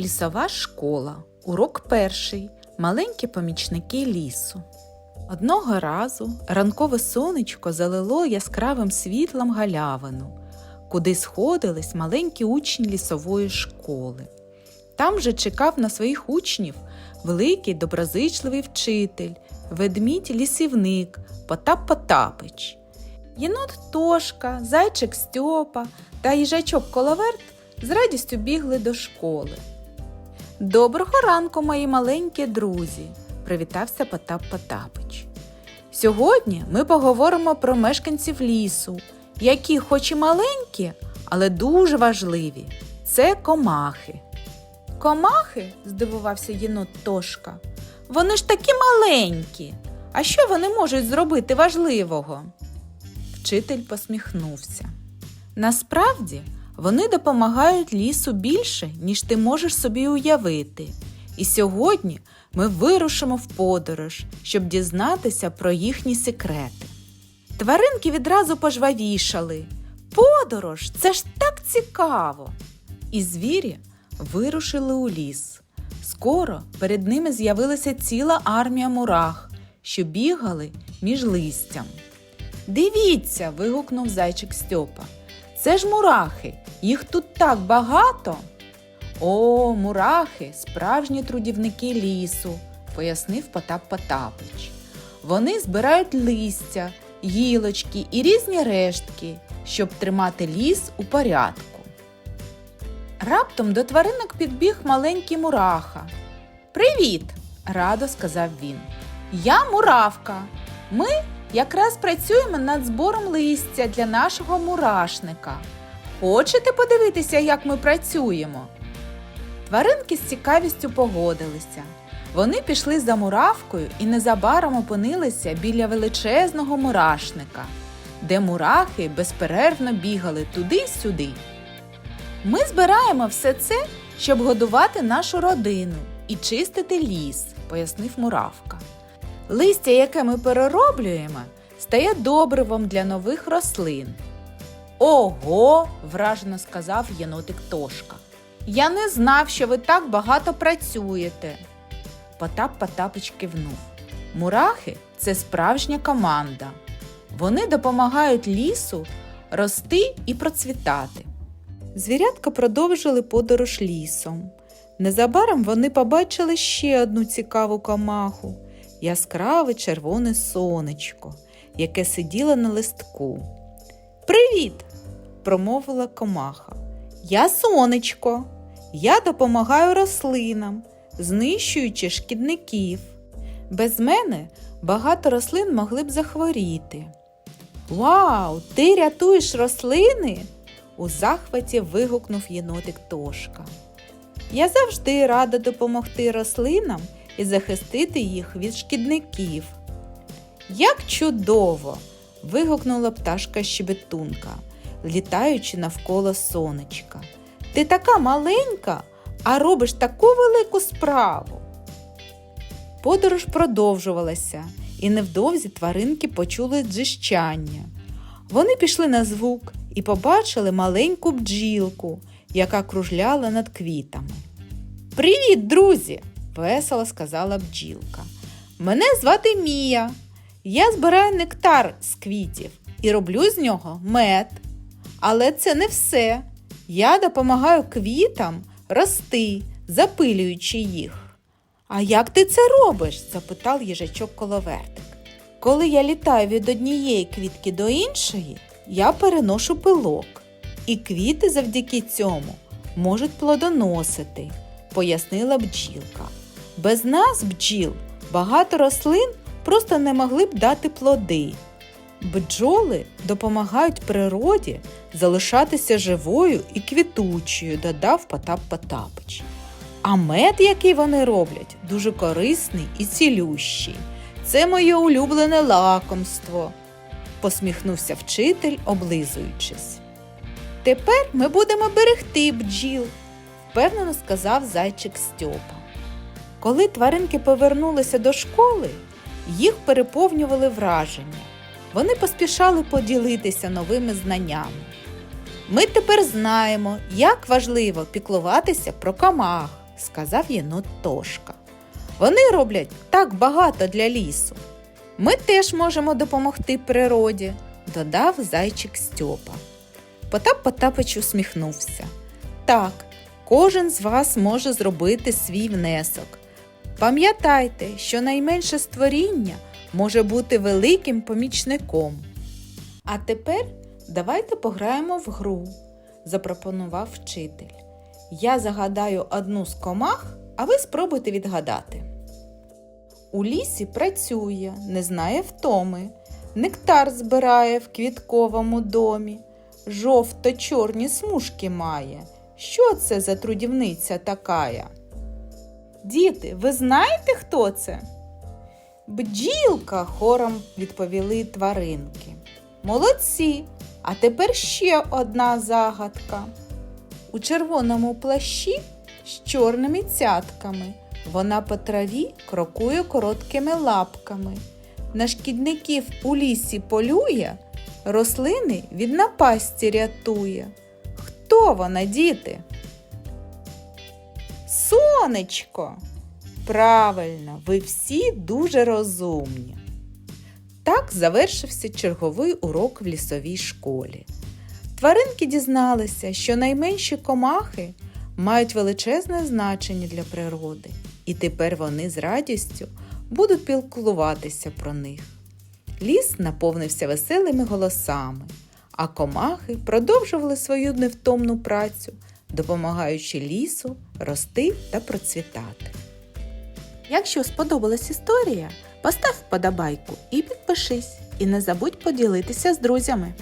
Лісова школа. Урок перший. Маленькі помічники лісу. Одного разу ранкове сонечко залило яскравим світлом галявину, куди сходились маленькі учні лісової школи. Там же чекав на своїх учнів великий доброзичливий вчитель, ведмідь лісівник Потап Потапич. Єнот Тошка, зайчик Стьопа та їжачок Коловерт з радістю бігли до школи. Доброго ранку, мої маленькі друзі! привітався Потап Потапич. Сьогодні ми поговоримо про мешканців лісу, які, хоч і маленькі, але дуже важливі. Це комахи. Комахи? здивувався єнот Тошка. Вони ж такі маленькі. А що вони можуть зробити важливого? Вчитель посміхнувся. Насправді вони допомагають лісу більше, ніж ти можеш собі уявити. І сьогодні ми вирушимо в подорож, щоб дізнатися про їхні секрети. Тваринки відразу пожвавішали. Подорож це ж так цікаво. І звірі вирушили у ліс. Скоро перед ними з'явилася ціла армія мурах, що бігали між листям. Дивіться. вигукнув зайчик Стьопа. Це ж мурахи, їх тут так багато. О, мурахи, справжні трудівники лісу, пояснив Потап Потапич. Вони збирають листя, гілочки і різні рештки, щоб тримати ліс у порядку. Раптом до тваринок підбіг маленький мураха. Привіт! радо сказав він. Я муравка. Ми якраз працюємо над збором листя для нашого мурашника. Хочете подивитися, як ми працюємо? Тваринки з цікавістю погодилися. Вони пішли за муравкою і незабаром опинилися біля величезного мурашника, де мурахи безперервно бігали туди-сюди. Ми збираємо все це, щоб годувати нашу родину і чистити ліс, пояснив муравка. Листя, яке ми перероблюємо, стає добривом для нових рослин. Ого, вражено сказав єнотик Тошка. Я не знав, що ви так багато працюєте. Потап Потапич кивнув. Мурахи це справжня команда. Вони допомагають лісу рости і процвітати. Звірятка продовжили подорож лісом. Незабаром вони побачили ще одну цікаву комаху яскраве червоне сонечко, яке сиділо на листку. Привіт! промовила комаха. Я сонечко. Я допомагаю рослинам, знищуючи шкідників. Без мене багато рослин могли б захворіти. Вау, ти рятуєш рослини? у захваті вигукнув єнотик Тошка. Я завжди рада допомогти рослинам і захистити їх від шкідників. Як чудово! Вигукнула пташка щебетунка, літаючи навколо сонечка. Ти така маленька, а робиш таку велику справу. Подорож продовжувалася, і невдовзі тваринки почули дзижчання. Вони пішли на звук і побачили маленьку бджілку, яка кружляла над квітами. Привіт, друзі! весело сказала бджілка. Мене звати Мія. Я збираю нектар з квітів і роблю з нього мед. Але це не все. Я допомагаю квітам рости, запилюючи їх. А як ти це робиш? запитав їжачок коловертик. Коли я літаю від однієї квітки до іншої, я переношу пилок, і квіти завдяки цьому можуть плодоносити, пояснила бджілка. Без нас, бджіл, багато рослин просто не могли б дати плоди. Бджоли допомагають природі залишатися живою і квітучою, додав Потап Потапич. А мед, який вони роблять, дуже корисний і цілющий. Це моє улюблене лакомство, посміхнувся вчитель, облизуючись. Тепер ми будемо берегти бджіл, впевнено сказав зайчик Стьопа. Коли тваринки повернулися до школи, їх переповнювали враження. Вони поспішали поділитися новими знаннями. Ми тепер знаємо, як важливо піклуватися про комах, сказав єнот Тошка. Вони роблять так багато для лісу. Ми теж можемо допомогти природі, додав зайчик Стьопа. Потап Потапич усміхнувся. Так, кожен з вас може зробити свій внесок. Пам'ятайте, що найменше створіння може бути великим помічником. А тепер давайте пограємо в гру, запропонував вчитель. Я загадаю одну з комах, а ви спробуйте відгадати. У лісі працює, не знає втоми, нектар збирає в квітковому домі, жовто-чорні смужки має. Що це за трудівниця такая? Діти, ви знаєте, хто це? Бджілка, хором відповіли тваринки. Молодці! А тепер ще одна загадка. У червоному плащі з чорними цятками. Вона по траві крокує короткими лапками. На шкідників у лісі полює, рослини від напасті рятує. Хто вона, діти? Сонечко! Правильно, ви всі дуже розумні. Так завершився черговий урок в лісовій школі. Тваринки дізналися, що найменші комахи мають величезне значення для природи, і тепер вони з радістю будуть піклуватися про них. Ліс наповнився веселими голосами, а комахи продовжували свою невтомну працю, допомагаючи лісу рости та процвітати. Якщо сподобалась історія, постав вподобайку і підпишись, і не забудь поділитися з друзями.